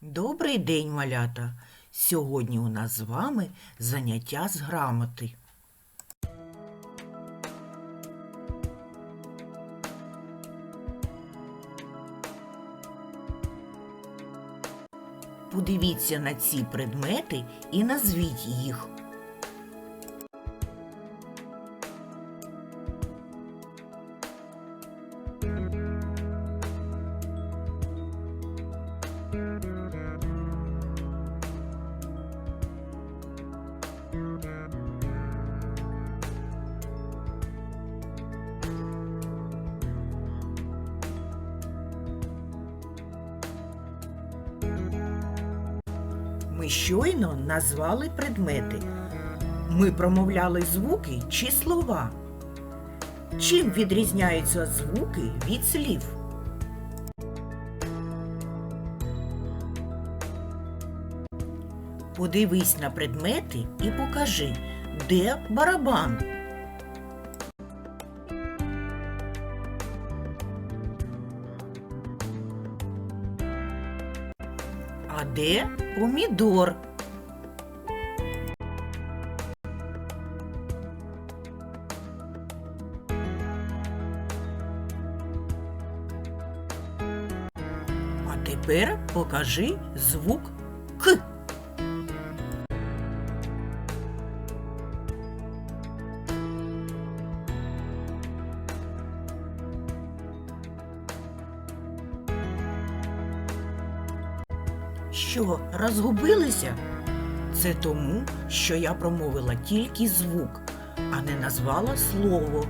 Добрий день, малята! Сьогодні у нас з вами заняття з грамоти. Подивіться на ці предмети і назвіть їх. Ми щойно назвали предмети. Ми промовляли звуки чи слова. Чим відрізняються звуки від слів? Подивись на предмети і покажи, де барабан. Де помідор? Тепер покажи звук К. Що, розгубилися? Це тому, що я промовила тільки звук, а не назвала слово.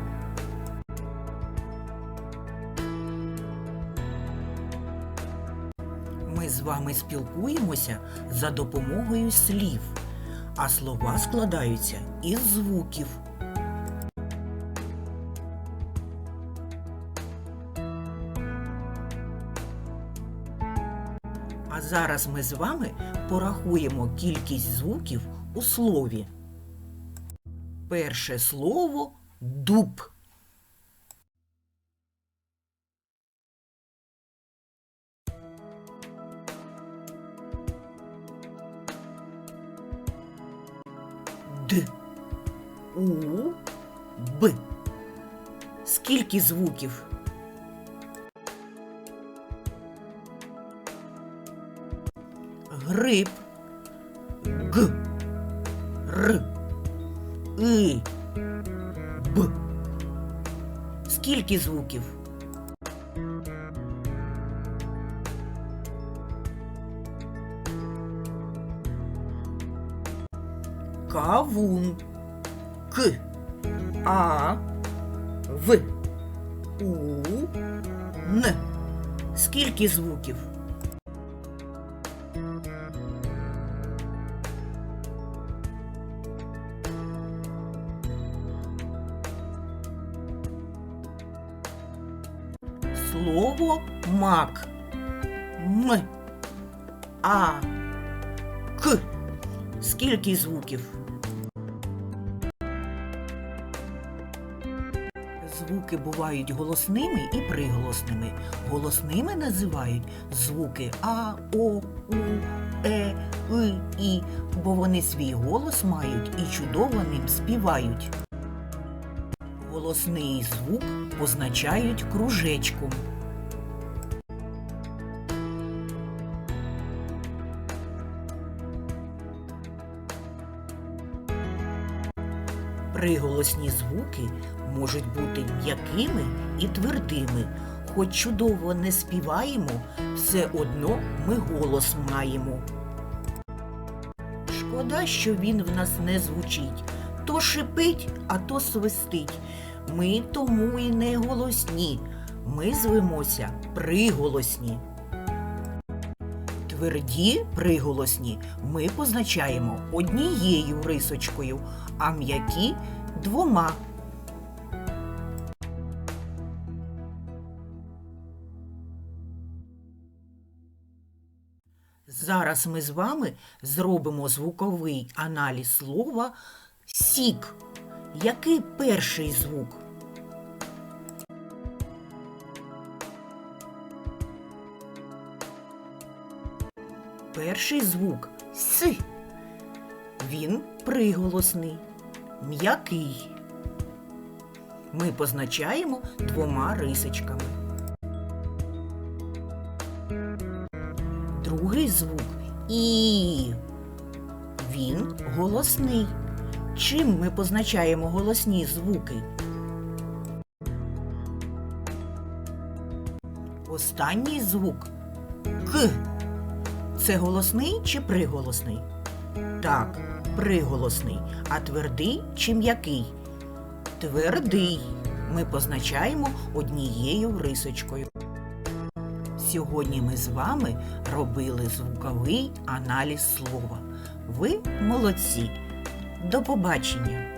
Ми з вами спілкуємося за допомогою слів, а слова складаються із звуків. А зараз ми з вами порахуємо кількість звуків у слові. Перше слово дуб. Д. У. Б. Скільки звуків? Гриб. Г. Р. И. Б. Скільки звуків? Кавун. К. А. В. У. Н. Скільки звуків? Слово мак. М. А. К. Скільки звуків? Звуки бувають голосними і приголосними. Голосними називають звуки А, О, У, Е, И, І, бо вони свій голос мають і чудово ним співають. Голосний звук позначають кружечком. Приголосні звуки можуть бути м'якими і твердими. Хоч чудово не співаємо, все одно ми голос маємо. Шкода, що він в нас не звучить. То шипить, а то свистить. Ми тому і не голосні. Ми звемося приголосні. Тверді приголосні ми позначаємо однією рисочкою, а м'які двома. Зараз ми з вами зробимо звуковий аналіз слова сік. Який перший звук? Перший звук С. Він приголосний, м'який. Ми позначаємо двома рисочками. Другий звук І. Він голосний. Чим ми позначаємо голосні звуки? Останній звук К. Це голосний чи приголосний? Так, приголосний. А твердий чи м'який? Твердий. Ми позначаємо однією рисочкою. Сьогодні ми з вами робили звуковий аналіз слова. Ви молодці. До побачення!